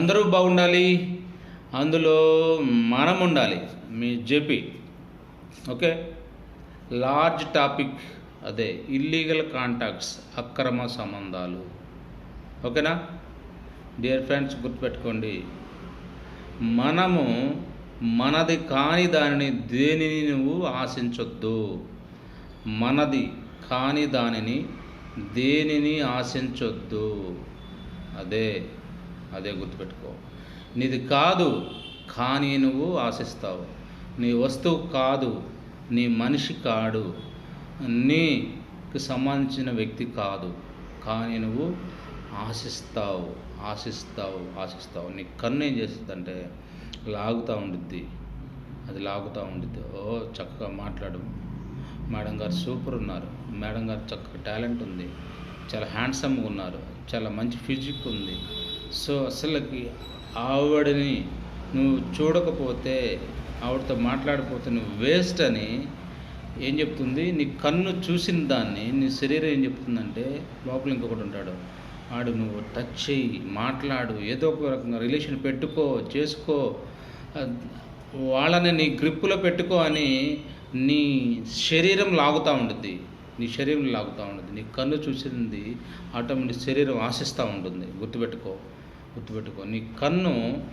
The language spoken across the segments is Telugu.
అందరూ బాగుండాలి అందులో మనం ఉండాలి మీ జేపీ ఓకే? లార్జ్ టాపిక్ అదే ఇల్లీగల్ కాంటాక్ట్స్ అక్రమ సంబంధాలు. ఓకేనా? డియర్ ఫ్రెండ్స్ గుర్తుపెట్టుకోండి. మనము మనది కాని దానిని దేనిని నువ్వు ఆశించొద్దు. మనది కాని దానిని దేనిని ఆశించొద్దు. అదే. అదే గుర్తుపెట్టుకో. నీది కాదు కానీ నువ్వు ఆశిస్తావు. నీ వస్తువు కాదు నీ మనిషి కాడు. నీకు సంబంధించిన వ్యక్తి కాదు కానీ నువ్వు ఆశిస్తావు ఆశిస్తావు ఆశిస్తావు. నీ కన్ను ఏం చేస్తుందంటే లాగుతూ ఉండిద్ది. అది లాగుతూ ఉండిద్ది. ఓ చక్కగా మాట్లాడు. మేడం గారు సూపర్ ఉన్నారు. మేడం గారు చక్కగా టాలెంట్ ఉంది. చాలా హ్యాండ్సమ్గా ఉన్నారు. చాలా మంచి ఫిజిక్ ఉంది. సో అసలుకి ఆవిడని నువ్వు చూడకపోతే ఆవిడతో మాట్లాడకపోతే నువ్వు వేస్ట్ అని ఏం చెప్తుంది? నీ కన్ను చూసిన దాన్ని నీ శరీరం ఏం చెప్తుందంటే లోపల ఇంకొకటి ఉంటాడు. ఆడు నువ్వు టచ్ చేయి మాట్లాడు ఏదో ఒక రకంగా రిలేషన్ పెట్టుకో చేసుకో వాళ్ళని నీ గ్రిప్పులో పెట్టుకో అని నీ శరీరం లాగుతూ ఉంటుంది నీ శరీరం లాగుతూ ఉంటుంది నీ కన్ను చూసింది ఆటోమేటిక్ శరీరం ఆశిస్తూ ఉంటుంది. గుర్తుపెట్టుకో. గుర్తుపెట్టుకో నీ కన్ను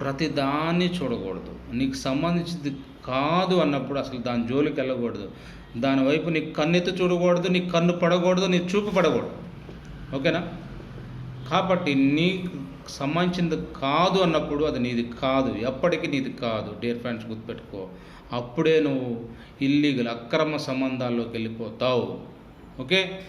ప్రతిదాన్ని చూడకూడదు. నీకు సంబంధించింది కాదు అన్నప్పుడు అసలు దాని జోలికి వెళ్ళకూడదు. దాని వైపు నీ కన్నెత్తి చూడకూడదు నీ కన్ను పడకూడదు నీ చూపు పడకూడదు. ఓకేనా? కాబట్టి నీకు సంబంధించింది కాదు అన్నప్పుడు అది నీది కాదు. ఎప్పటికీ నీది కాదు. డియర్ ఫ్రెండ్స్ గుర్తుపెట్టుకో. అప్పుడే నువ్వు ఇల్లీగల్ అక్రమ సంబంధాల్లోకి వెళ్ళిపోతావు. ఓకే?